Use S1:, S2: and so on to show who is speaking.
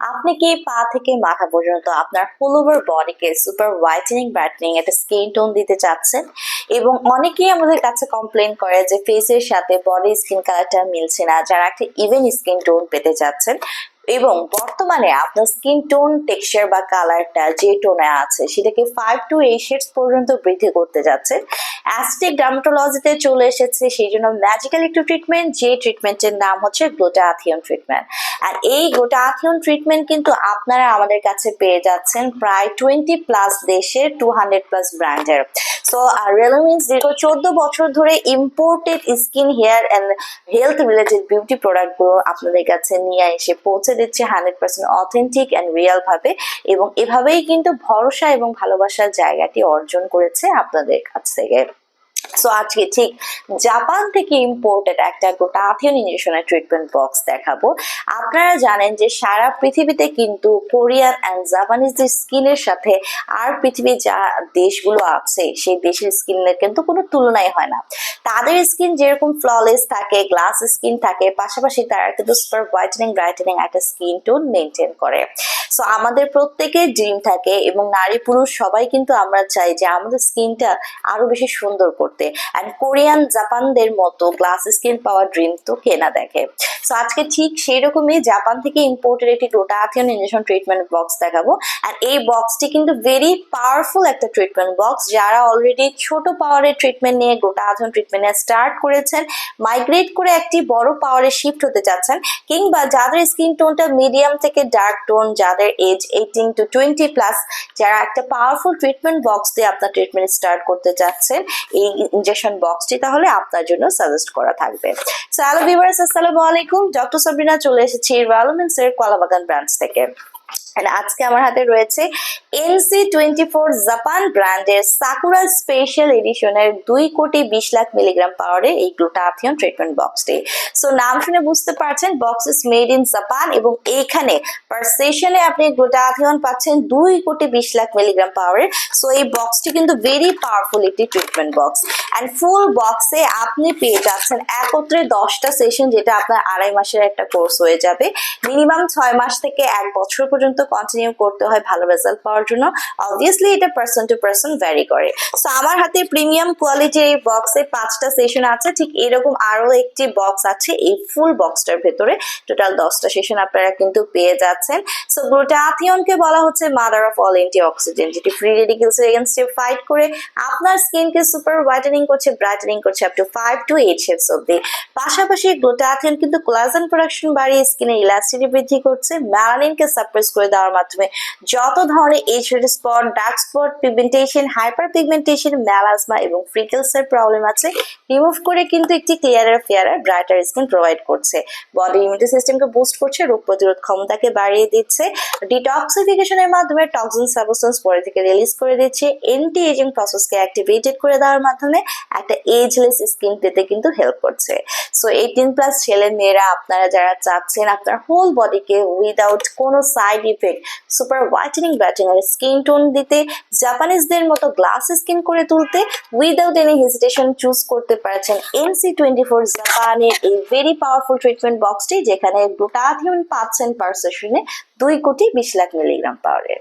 S1: আপনি কি পা থেকে মাথা পর্যন্ত আপনার হোল ওভার বডিকে সুপার হোয়াইটেনিং ব্রাইটনিং একটা স্কিন টোন দিতে চাচ্ছেন? এবং অনেকেই আমাদের কাছে কমপ্লেন করে যে ফেসের সাথে বডি স্কিন কালারটা মিলছে না, যারা একটা ইভেন স্কিন টোন পেতে চাচ্ছেন। এবং বর্তমানে আপনার স্কিন টোন টেক্সচার বা কালারটা যে টোনে আছে, সেটাকে ফাইভ টু এইট শেডস পর্যন্ত বৃদ্ধি করতে যাচ্ছে। অ্যাস্টিক ডার্মাটোলজিতে চলে এসেছে, সেই জন্য ম্যাজিক্যাল একটু ট্রিটমেন্ট যে ট্রিটমেন্টের নাম হচ্ছে গ্লুটাথিয়ন ট্রিটমেন্ট আর এই গ্লুটাথিয়ন ট্রিটমেন্ট কিন্তু আপনারা আমাদের কাছে পেয়ে যাচ্ছেন প্রায় টোয়েন্টি প্লাস দেশের টু হান্ড্রেড প্লাস ব্র্যান্ডের। সো রেলোমিন্স দীর্ঘ চোদ্দ বছর ধরে imported skin hair and health related beauty প্রোডাক্টগুলো আপনাদের কাছে নিয়ে এসে পৌঁছে দিচ্ছে hundred percent authentic and real ভাবে এবং এভাবেই কিন্তু ভরসা এবং ভালোবাসার জায়গাটি অর্জন করেছে আপনাদের কাছ থেকে। সো আজকে ঠিক জাপান থেকে ইম্পোর্টেড একটা গোটা আথিয়ন ইঞ্জেকশনের ট্রিটমেন্ট বক্স দেখাবো। আপনারা জানেন যে সারা পৃথিবীতে কিন্তু কোরিয়ান অ্যান্ড জাপানিজ যে স্কিনের সাথে আর পৃথিবীর যা দেশগুলো আছে, সেই দেশের স্কিনের কিন্তু কোনো তুলনাই হয় না। তাদের স্কিন যেরকম ফ্ললেস থাকে গ্লাস স্কিন থাকে, পাশাপাশি তারা কিন্তু সুপার হোয়াইটেনিং ব্রাইটেনিং একটা স্কিন টোন মেনটেন করে। সো আমাদের প্রত্যেকের ড্রিম থাকে এবং নারী পুরুষ সবাই কিন্তু আমরা চাই যে আমাদের স্কিনটা আরও বেশি সুন্দর করতে। অ্যান্ড কোরিয়ান জাপানদের মতো গ্লাস স্কিন পাওয়ার ড্রিম তো কেনা দেখে। সো আজকে ঠিক সেই রকমই জাপান থেকে ইম্পোর্টেড একটি গ্লুটাথিয়ন ইঞ্জেকশন ট্রিটমেন্ট বক্স দেখাবো। আর এই বক্সটি কিন্তু ভেরি পাওয়ারফুল একটা ট্রিটমেন্ট বক্স যারা অলরেডি ছোট পাওয়ারের ট্রিটমেন্ট নিয়ে গ্লুটাথিয়ন ট্রিটমেন্টে স্টার্ট করেছেন মাইগ্রেট করে একটি বড় পাওয়ারে শিফট হতে চাচ্ছেন, কিংবা যাদের স্কিন টোনটা মিডিয়াম থেকে ডার্ক টোন যাদের age eighteen to twenty plus যারা একটা পাওয়ারফুল ট্রিটমেন্ট বক্স দিয়ে আপনার ট্রিটমেন্ট স্টার্ট করতে চাচ্ছেন, এই ইনজেকশন বক্সটি তাহলে আপনার জন্য সাজেস্ট করা থাকবে। সো হ্যালো ভিভার্স আসসালামু আলাইকুম। ডক্টর সাবরিনা চলে এসেছি রালমেন্টস এর কলাবাগান ব্রাঞ্চ থেকে। আজকে আমার হাতে রয়েছে এনসি টোয়েন্টি ফোর জাপান ব্র্যান্ডের সাকুরা স্পেশাল এডিশনের দুই কোটি বিশ লাখ মিলিগ্রাম পাওয়ারের এই গ্লুটাথিয়ন ট্রিটমেন্ট বক্সটি। সো নাম শুনে বুঝতে পারছেন, box is made in Japan এবং এইখানে পার সেশনে আপনি গ্লুটাথিয়ন পাচ্ছেন দুই কোটি বিশ লাখ মিলিগ্রাম পাওয়ারের। সো এই বক্সটি কিন্তু ভেরি পাওয়ারফুল একটি ট্রিটমেন্ট বক্স। অ্যান্ড ফুল বক্সে আপনি পেয়ে যাচ্ছেন একত্রে দশটা সেশন যেটা আপনার আড়াই মাসের একটা কোর্স হয়ে যাবে। মিনিমাম ছয় মাস থেকে এক বছর পর্যন্ত কন্টিনিউ করতে হয় ভালো রেজাল্ট পাওয়ার জন্য। অবভিয়াসলি এটা পার্সন টু পার্সন ভ্যারি করে। সো আমার হাতে প্রিমিয়াম কোয়ালিটির এই বক্সে পাঁচটা সেশন আছে। ঠিক এরকম আরও একটি বক্স আছে এই ফুল বক্সটার ভেতরে। টোটাল দশটা সেশন আপনারা কিন্তু পেয়ে যাচ্ছেন। সো গ্লুটাথিয়নকে বলা হচ্ছে mother of all antioxidant যেটি ফ্রি রেডিকেলস এগেনস্টে ফাইট করে। আপনার স্কিনকে সুপার হোয়াইটেনিং করছে ব্রাইটেনিং করছে up to five to eight shades অব্দি পাশাপাশি গ্লুটাথিয়ন কিন্তু কোলাজেন প্রোডাকশন বাড়িয়ে স্কিনের ইলাস্টিটি বৃদ্ধি করছে। ম্যালানিনকে সাপ্রেস করে দেওয়ার মাধ্যমে যত ধরনের age spot dark spot pigmentation hyperpigmentation melasma এবং ফ্রিকেলস এর প্রবলেম আছে রিমুভ করে কিন্তু একটি clearer fairer brighter skin provide করছে। বডি ইমিউনিটি সিস্টেমকে বুস্ট করছে, রোগ প্রতিরোধ ক্ষমতাকে বাড়িয়ে দিচ্ছে। ডিটক্সিফিকেশনের মাধ্যমে টক্সিন সাবস্টেন্স পরে থেকে রিলিজ করে দিচ্ছে। এন্টি এজিং প্রসেসকে অ্যাক্টিভেটেড করে দেওয়ার মাধ্যমে একটা এজলেস স্কিন পেতে কিন্তু হেল্প করছে। সো এইটিন প্লাস ছেলে মেয়েরা আপনারা যারা চাচ্ছেন, আপনার হোল বডিকে উইদাউট কোনো সাইড ইফেক্ট সুপার হোয়াইটেনিং ব্যাটিং আর স্কিন টোন দিতে জাপানিজদের মতো গ্লাস স্কিন করে তুলতে উইদাউট এনি হেজিটেশন চুজ করতে পারছেন এনসি টোয়েন্টি ফোর জাপানের এই ভেরি পাওয়ারফুল ট্রিটমেন্ট বক্সটি যেখানে গ্লুটাথিয়ন পাচ্ছেন পার সেশনে দুই কোটি বিশ লাখ মিলিগ্রাম পাওয়ারের